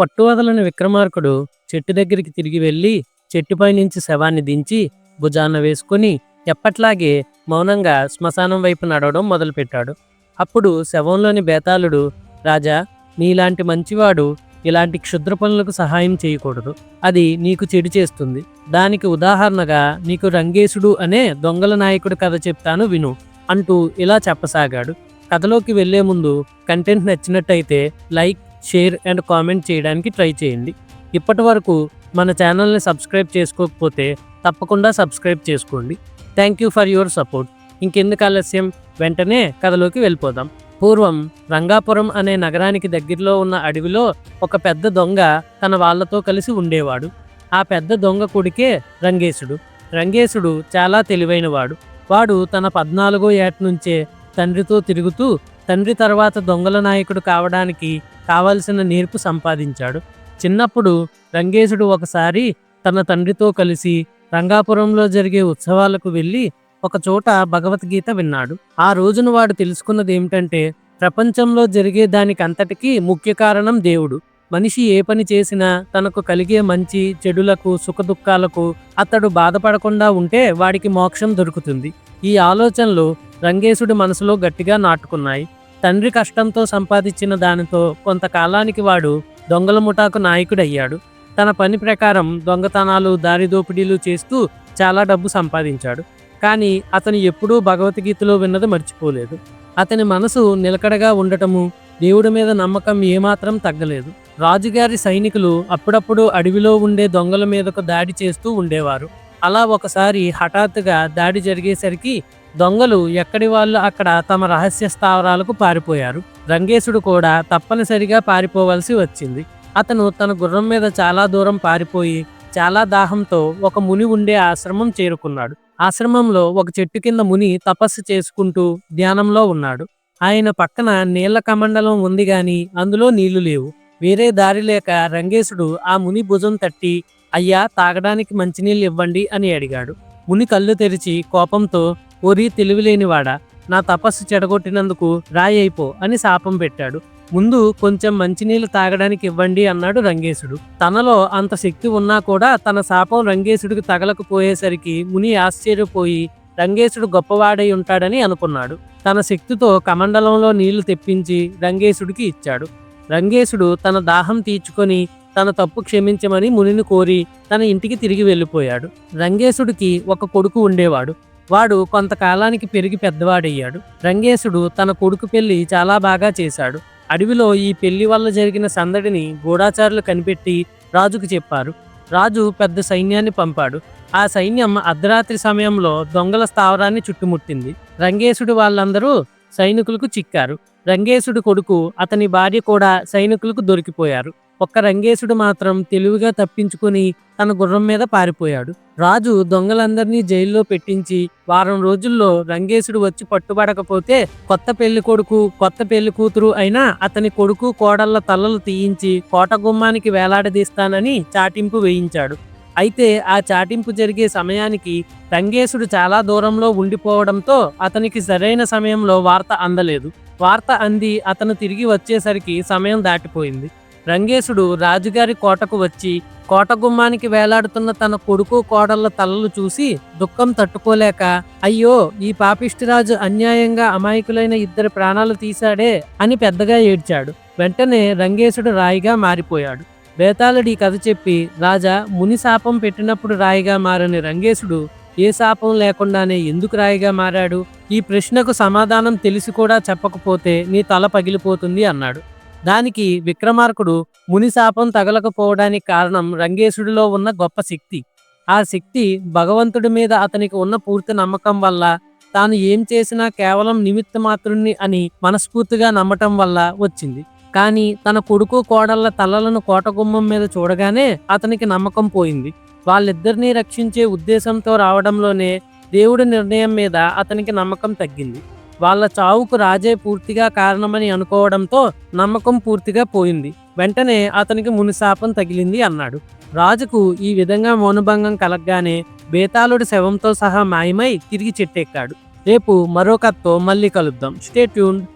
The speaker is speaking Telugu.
పట్టువదలని విక్రమార్కుడు చెట్టు దగ్గరికి తిరిగి వెళ్ళి చెట్టుపై నుంచి శవాన్ని దించి భుజాన వేసుకుని ఎప్పట్లాగే మౌనంగా శ్మశానం వైపు నడవడం మొదలుపెట్టాడు. అప్పుడు శవంలోని బేతాళుడు రాజా నీలాంటి మంచివాడు ఇలాంటి క్షుద్ర పనులకు సహాయం చేయకూడదు. అది నీకు చెడు చేస్తుంది. దానికి ఉదాహరణగా నీకు రంగేశుడు అనే దొంగల నాయకుడు కథ చెప్తాను విను అంటూ ఇలా చెప్పసాగాడు. కథలోకి వెళ్ళే ముందు కంటెంట్ నచ్చినట్టయితే లైక్ షేర్ అండ్ కామెంట్ చేయడానికి ట్రై చేయండి. ఇప్పటి వరకు మన ఛానల్ని సబ్స్క్రైబ్ చేసుకోకపోతే తప్పకుండా సబ్స్క్రైబ్ చేసుకోండి. Thank you for your support. ఇంకెందుకు ఆలస్యం? వెంటనే కథలోకి వెళ్ళిపోదాం. పూర్వం రంగాపురం అనే నగరానికి దగ్గరలో ఉన్న అడవిలో ఒక పెద్ద దొంగ తన వాళ్ళతో కలిసి ఉండేవాడు. ఆ పెద్ద దొంగ కొడుకే రంగేశుడు. రంగేశుడు చాలా తెలివైనవాడు. వాడు తన పద్నాలుగో ఏట నుంచే తండ్రితో తిరుగుతూ తండ్రి తర్వాత దొంగల నాయకుడు కావడానికి కావలసిన నేర్పు సంపాదించాడు. చిన్నప్పుడు రంగేశుడు ఒకసారి తన తండ్రితో కలిసి రంగాపురంలో జరిగే ఉత్సవాలకు వెళ్ళి ఒకచోట భగవద్గీత విన్నాడు. ఆ రోజున వాడు తెలుసుకున్నది ఏమిటంటే ప్రపంచంలో జరిగే దానికంతటికీ ముఖ్య కారణం దేవుడు. మనిషి ఏ పని చేసినా తనకు కలిగే మంచి చెడులకు సుఖదుఖాలకు అతడు బాధపడకుండా ఉంటే వాడికి మోక్షం దొరుకుతుంది. ఈ ఆలోచనలు రంగేశుడి మనసులో గట్టిగా నాటుకున్నాయి. తండ్రి కష్టంతో సంపాదించిన దానితో కొంతకాలానికి వాడు దొంగల ముఠాకు నాయకుడయ్యాడు. తన పని ప్రకారం దొంగతనాలు దారిదోపిడీలు చేస్తూ చాలా డబ్బు సంపాదించాడు. కానీ అతను ఎప్పుడూ భగవద్గీతలో విన్నది మర్చిపోలేదు. అతని మనసు నిలకడగా ఉండటము దేవుడి మీద నమ్మకం ఏమాత్రం తగ్గలేదు. రాజుగారి సైనికులు అప్పుడప్పుడు అడవిలో ఉండే దొంగల మీదకు దాడి చేస్తూ ఉండేవారు. అలా ఒకసారి హఠాత్తుగా దాడి జరిగేసరికి దొంగలు ఎక్కడి వాళ్ళు అక్కడ తమ రహస్య స్థావరాలకు పారిపోయారు. రంగేశుడు కూడా తప్పనిసరిగా పారిపోవలసి వచ్చింది. అతను తన గుర్రం మీద చాలా దూరం పారిపోయి చాలా దాహంతో ఒక ముని ఉండే ఆశ్రమం చేరుకున్నాడు. ఆశ్రమంలో ఒక చెట్టు కింద ముని తపస్సు చేసుకుంటూ ధ్యానంలో ఉన్నాడు. ఆయన పక్కన నీళ్ళ కమండలం ఉంది గాని అందులో నీళ్ళు లేవు. వేరే దారి లేక రంగేశుడు ఆ ముని భుజం తట్టి అయ్యా తాగడానికి మంచినీళ్ళు ఇవ్వండి అని అడిగాడు. ముని కళ్ళు తెరిచి కోపంతో ఓరి తెలివిలేనివాడా నా తపస్సు చెడగొట్టినందుకు రాయి అయిపో అని శాపం పెట్టాడు. ముందు కొంచెం మంచినీళ్ళు తాగడానికి ఇవ్వండి అన్నాడు రంగేశుడు. తనలో అంత శక్తి ఉన్నా కూడా తన శాపం రంగేశుడికి తగలకపోయేసరికి ముని ఆశ్చర్యపోయి రంగేశుడు గొప్పవాడై ఉంటాడని అనుకున్నాడు. తన శక్తితో కమండలంలో నీళ్ళు తెప్పించి రంగేశుడికి ఇచ్చాడు. రంగేశుడు తన దాహం తీర్చుకొని తన తప్పు క్షమించమని మునిని కోరి తన ఇంటికి తిరిగి వెళ్ళిపోయాడు. రంగేశుడికి ఒక కొడుకు ఉండేవాడు. వాడు కొంతకాలానికి పెరిగి పెద్దవాడయ్యాడు. రంగేశుడు తన కొడుకు పెళ్ళి చాలా బాగా చేశాడు. అడవిలో ఈ పెళ్ళి వల్ల జరిగిన సందడిని గూఢాచారులు కనిపెట్టి రాజుకు చెప్పారు. రాజు పెద్ద సైన్యాన్ని పంపాడు. ఆ సైన్యం అర్ధరాత్రి సమయంలో దొంగల స్థావరాన్ని చుట్టుముట్టింది. రంగేశుడు వాళ్ళందరూ సైనికులకు చిక్కారు. రంగేశుడు కొడుకు అతని భార్య కూడా సైనికులకు దొరికిపోయారు. ఒక్క రంగేశుడు మాత్రం తెలివిగా తప్పించుకుని తన గుర్రం మీద పారిపోయాడు. రాజు దొంగలందరినీ జైల్లో పెట్టించి వారం రోజుల్లో రంగేశుడు వచ్చి పట్టుబడకపోతే కొత్త పెళ్ళి కొడుకు కొత్త పెళ్ళి కూతురు అయినా అతని కొడుకు కోడళ్ళ తలలు తీయించి కోట గుమ్మానికి వేలాడదీస్తానని చాటింపు వేయించాడు. అయితే ఆ చాటింపు జరిగే సమయానికి రంగేశుడు చాలా దూరంలో ఉండిపోవడంతో అతనికి సరైన సమయంలో వార్త అందలేదు. వార్త అంది. అతను తిరిగి వచ్చేసరికి సమయం దాటిపోయింది. రంగేశుడు రాజుగారి కోటకు వచ్చి కోట గుమ్మానికి వేలాడుతున్న తన కొడుకు కోడళ్ళ తలలు చూసి దుఃఖం తట్టుకోలేక అయ్యో ఈ పాపిష్టిరాజు అన్యాయంగా అమాయకులైన ఇద్దరి ప్రాణాలు తీశాడే అని పెద్దగా ఏడ్చాడు. వెంటనే రంగేశుడు రాయిగా మారిపోయాడు. బేతాళుడి కథ చెప్పి రాజా ముని శాపం పెట్టినప్పుడు రాయిగా మారని రంగేశుడు ఏ శాపం లేకుండానే ఎందుకు రాయిగా మారాడు? ఈ ప్రశ్నకు సమాధానం తెలిసి కూడా చెప్పకపోతే నీ తల పగిలిపోతుంది అన్నాడు. దానికి విక్రమార్కుడు ముని శాపం తగలకపోవడానికి కారణం రంగేశుడిలో ఉన్న గొప్ప శక్తి. ఆ శక్తి భగవంతుడి మీద అతనికి ఉన్న పూర్తి నమ్మకం వల్ల తాను ఏం చేసినా కేవలం నిమిత్త మాత్రుణ్ణి అని మనస్ఫూర్తిగా నమ్మటం వల్ల వచ్చింది. కానీ తన కొడుకు కోడళ్ళ తలలను కోటగుమ్మం మీద చూడగానే అతనికి నమ్మకం పోయింది. వాళ్ళిద్దరినీ రక్షించే ఉద్దేశంతో రావడంలోనే దేవుడి నిర్ణయం మీద అతనికి నమ్మకం తగ్గింది. వాళ్ళ చావుకు రాజే పూర్తిగా కారణమని అనుకోవడంతో నమ్మకం పూర్తిగా పోయింది. వెంటనే అతనికి మునిశాపం తగిలింది అన్నాడు. రాజుకు ఈ విధంగా మౌనభంగం కలగగానే బేతాళుడి శవంతో సహా మాయమై తిరిగి చెట్టెక్కాడు. రేపు మరో కథతో మళ్ళీ కలుద్దాం. Stay tune